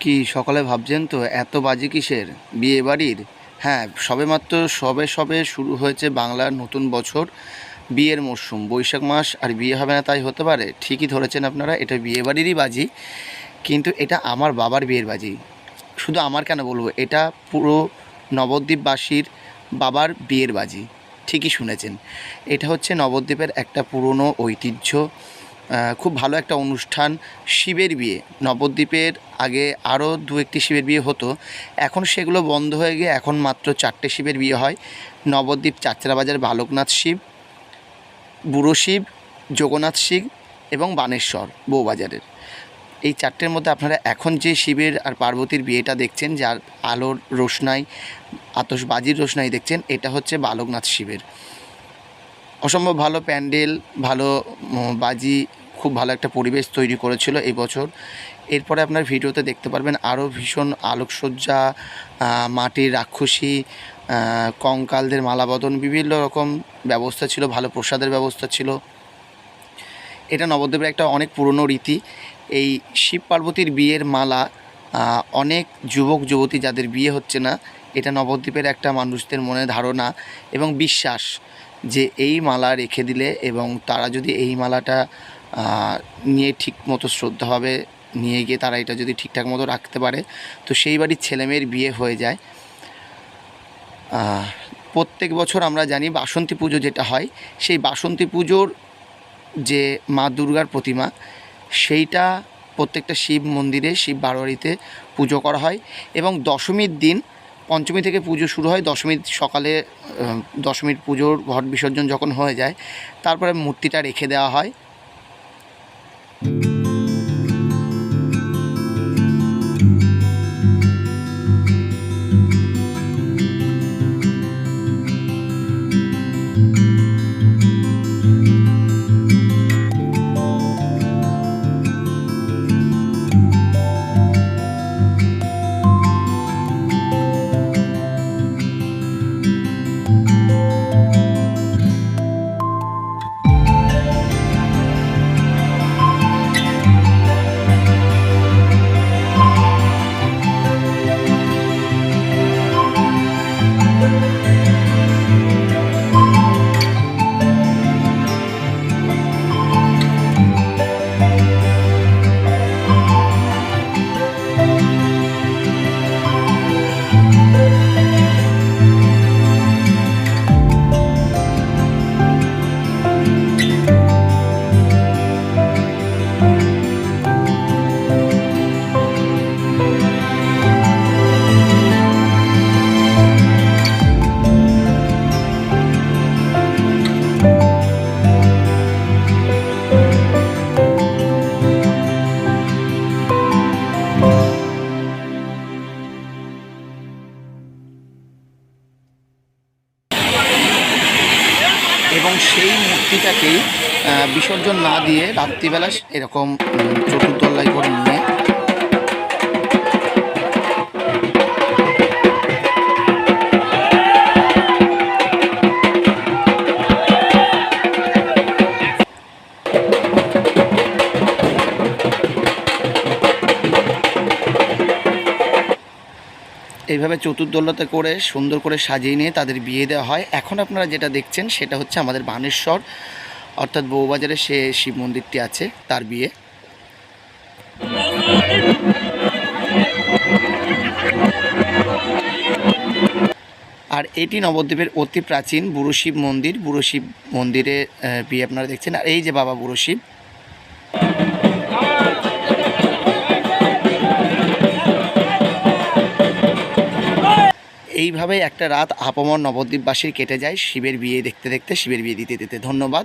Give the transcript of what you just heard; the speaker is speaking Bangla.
কি সকালে ভাবছেন তো? এত বাজি কিসের? বিয়ে বাড়ির? হ্যাঁ সবেমাত্র সবে সবে শুরু হয়েছে বাংলার নতুন বছর বিয়ের মরশুম। বৈশাখ মাস আর বিয়ে হবে না তাই হতে পারে? ঠিকই ধরেছেন আপনারা, এটা বিয়ে বাড়িরই বাজি। কিন্তু এটা আমার বাবার বিয়ের বাজি। শুধু আমার কেন বলব? এটা পুরো নবদ্বীপবাসীর বাবার বিয়ের বাজি। ঠিকই শুনেছেন। এটা হচ্ছে নবদ্বীপের একটা পুরনো ঐতিহ্য। খুব ভালো একটা অনুষ্ঠান শিবের বিয়ে। নবদ্বীপের আগে আরও দু একটি শিবের বিয়ে হতো। এখন সেগুলো বন্ধ হয়ে গিয়ে এখন মাত্র চারটে শিবের বিয়ে হয়। নবদ্বীপ চাচরা বাজার বালকনাথ শিব, বুড়ো শিব জগন্নাথ শিব এবং বানেশ্বর বউবাজারের। এই চারটের মধ্যে আপনারা এখন যে শিবের আর পার্বতীর বিয়েটা দেখছেন, যার আলোর রোশনাই, আতশবাজির রোশনাই দেখছেন, এটা হচ্ছে বালকনাথ শিবের। অসম্ভব ভালো প্যান্ডেল, ভালো বাজি খুব ভালো একটা পরিবেশ তৈরি করেছিল এই বছর। এরপরে আপনার ভিডিওতে দেখতে পারবেন আরও ভীষণ আলোকসজ্জা মাটির রাক্ষসী কঙ্কালদের মালাবদন, বিভিন্ন রকম ব্যবস্থা ছিল, ভালো প্রসাদের ব্যবস্থা ছিল। এটা নবদ্বীপের একটা অনেক পুরনো রীতি। এই শিব পার্বতীর বিয়ের মালা অনেক যুবক, যুবতী যাদের বিয়ে হচ্ছে না, এটা নবদ্বীপের একটা মানুষদের মনে ধারণা এবং বিশ্বাস যে এই মালা রেখে দিলে এবং তারা যদি এই মালাটা নিয়ে ঠিক মতো শ্রদ্ধাভাবে নিয়ে গিয়ে তারা এটা যদি ঠিকঠাক মতো রাখতে পারে, তো সেই বাড়ির ছেলেমেয়ের বিয়ে হয়ে যায়। প্রত্যেক বছর আমরা জানি বাসন্তী পুজো যেটা হয়, সেই বাসন্তী পুজোর যে মা দুর্গার প্রতিমা, সেইটা প্রত্যেকটা শিব মন্দিরে, শিব বারোয়ারিতে পুজো করা হয় এবং দশমীর দিন, পঞ্চমী থেকে পুজো শুরু হয়, দশমীর সকালে দশমীর পুজোর ঘট বিসর্জন যখন হয়ে যায়, তারপরে মূর্তিটা রেখে দেওয়া হয়। এবং সেই মূর্তিটাকেই বিসর্জন না দিয়ে রাত্রিবেলা এরকম উম, করে নিয়ে এইভাবে চতুর্দোল্লাতে করে সুন্দর করে সাজিয়ে নিয়ে তাদের বিয়ে দেওয়া হয়। এখন আপনারা যেটা দেখছেন সেটা হচ্ছে আমাদের বানেশ্বর, অর্থাৎ বউবাজারে সে শিব মন্দিরটি আছে তার বিয়ে। আর এটি নবদ্বীপের অতি প্রাচীন বুড়ো শিব মন্দির। বুড়ো শিব মন্দিরে বিয়ে আপনারা দেখছেন। আর এই যে বাবা বুড়ো শিব এইভাবে একটা রাত আপমর নবদ্বীপবাসীর কেটে যায়। শিবের বিয়ে দেখতে দেখতে, শিবের বিয়ে দিতে দিতে। ধন্যবাদ।